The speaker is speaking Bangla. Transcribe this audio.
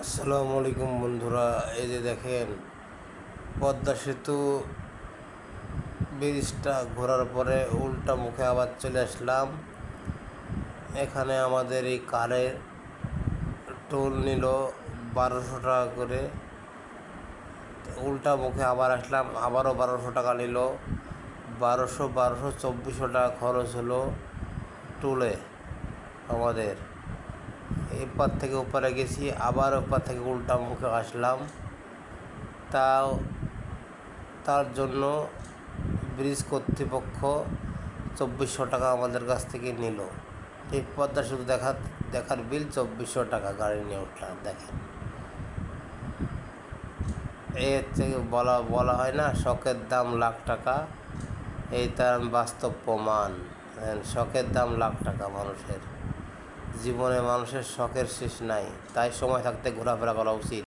আসসালামু আলাইকুম বন্ধুরা, এই যে দেখেন, পদ্মা সেতু ব্রিজটা ঘোরার পরে উল্টা মুখে আবার চলে আসলাম। এখানে আমাদের এই কারের টোল নিল বারোশো টাকা করে। উল্টা মুখে আবার আসলাম, আবারও বারোশো টাকা নিল। বারোশো বারোশো, চব্বিশশো টাকা খরচ হলো টোলে আমাদের। এপার থেকে ওপারে গেছি, আবার ওপার থেকে উল্টা মুখে আসলাম। তাও তার জন্য ব্রিজ কর্তৃপক্ষ চব্বিশশো টাকা আমাদের কাছ থেকে নিল। এই পদ্মা শুধু দেখার দেখার বিল চব্বিশশো টাকা, গাড়ি নিয়ে উঠলাম, দেখেন। এর থেকে বলা বলা হয় না, শখের দাম লাখ টাকা। এই তার বাস্তব প্রমাণ শখের দাম লাখ টাকা মানুষের। জীবনে মানুষের শখের শেষ নাই। তাই সময় থাকতে ঘোরাফেরা করা উচিত।